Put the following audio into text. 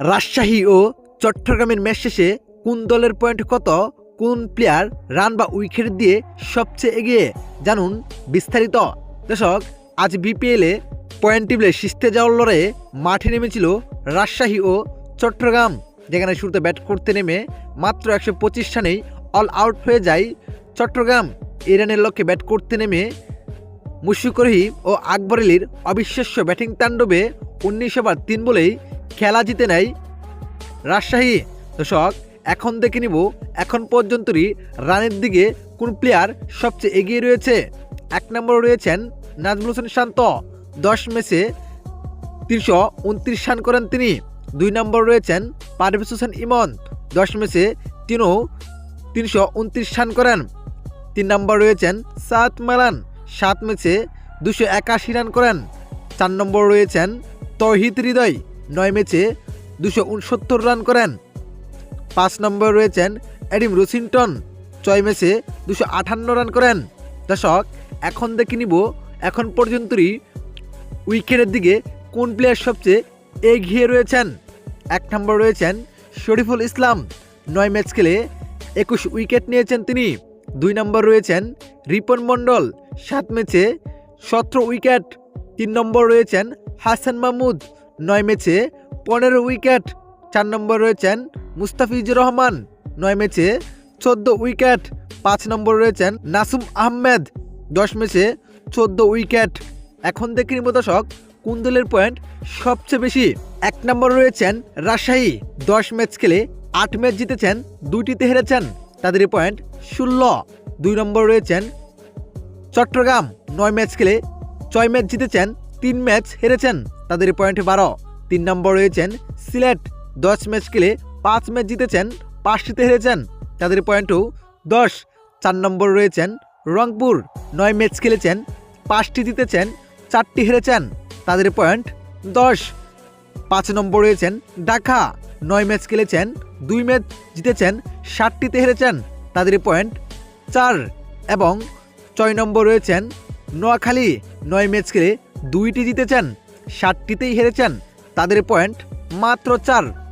রাজশাহী ও চট্টগ্রামের ম্যাচ শেষে কোন দলের পয়েন্ট কত, কোন প্লেয়ার রান বা উইকেট দিয়ে সবচেয়ে এগিয়ে, জানুন বিস্তারিত। দর্শক, আজ বিপিএলে পয়েন্ট টেবিলে শীর্ষে যাওয়ার লড়াইয়ে মাঠে নেমেছিল রাজশাহী ও চট্টগ্রাম, যেখানে শুরুতে ব্যাট করতে নেমে মাত্র একশো পঁচিশ রানেই অল আউট হয়ে যায় চট্টগ্রাম। এই রানের লক্ষ্যে ব্যাট করতে নেমে মুশফিকুর রহিম ও আকবর আলীর অবিশ্বাস্য ব্যাটিং তাণ্ডবে উনিশ ওভার তিন বলেই খেলা জিতে নেয়। রাজশাহী, দর্শক, এখন দেখে নিব, এখন পর্যন্তই রানের দিকে কোন প্লেয়ার সবচেয়ে এগিয়ে রয়েছে। এক নম্বরে রয়েছেন নাজমুল হোসেন শান্ত। দশ ম্যাচে তিনশো উনত্রিশ রান করেন তিনি। দুই নম্বর রয়েছেন পারভেজ হোসেন ইমন। দশ ম্যাচে তিনও তিনশো উনত্রিশ রান করেন। তিন নম্বর রয়েছেন সাত মালান। সাত ম্যাচে দুশো একাশি রান করেন। চার নম্বর রয়েছেন তহিদ হৃদয়। নয় ম্যাচে দুশো উনসত্তর রান করেন। পাঁচ নম্বর রয়েছেন অ্যাডিম রুসিংটন। ছয় ম্যাচে দুশো রান করেন। দর্শক, এখন দেখে নিব, এখন পর্যন্তই উইকেটের দিকে কোন প্লেয়ার সবচেয়ে এগিয়ে রয়েছেন। এক নম্বর রয়েছেন শরীফুল ইসলাম। নয় ম্যাচ খেলে একুশ উইকেট নিয়েছেন তিনি। দুই নম্বর রয়েছেন রিপন মণ্ডল। সাত ম্যাচে সতেরো উইকেট। তিন নম্বর রয়েছেন হাসান মাহমুদ। নয় ম্যাচে পনেরো উইকেট, চার নম্বর রয়েছেন মুস্তাফিজুর রহমান। নয় ম্যাচে চোদ্দ উইকেট, পাঁচ নম্বর রয়েছেন নাসুম আহমেদ। দশ ম্যাচে চোদ্দ উইকেট। এখন দেখে নিব দর্শক, কোন দলের পয়েন্ট সবচেয়ে বেশি? এক নম্বর রয়েছেন রাজশাহী। দশ ম্যাচ খেলে আট ম্যাচ জিতেছেন, দুইটিতে হেরেছেন। তাদের পয়েন্ট ষোলো। দুই নম্বর রয়েছেন চট্টগ্রাম। নয় ম্যাচ খেলে ছয় ম্যাচ জিতেছেন তিন ম্যাচ হেরেছেন তাদের পয়েন্ট বারো। তিন নম্বর রয়েছেন সিলেট। দশ ম্যাচ খেলে পাঁচ ম্যাচ জিতেছেন, পাঁচটিতে হেরেছেন তাদের পয়েন্টও দশ। চার নম্বর রয়েছেন রংপুর। নয় ম্যাচ খেলেছেন, পাঁচটি জিতেছেন, চারটি হেরেছেন তাদের পয়েন্ট দশ। পাঁচ নম্বর রয়েছেন ঢাকা। নয় ম্যাচ খেলেছেন, দুই ম্যাচ জিতেছেন, ষাটটিতে হেরেছেন তাদের পয়েন্ট চার। এবং ছয় নম্বর রয়েছেন নোয়াখালী। নয় ম্যাচ খেলে দুইটি জিতেছেন সাতটিতেই হেরেছেন। তাদের পয়েন্ট মাত্র চার।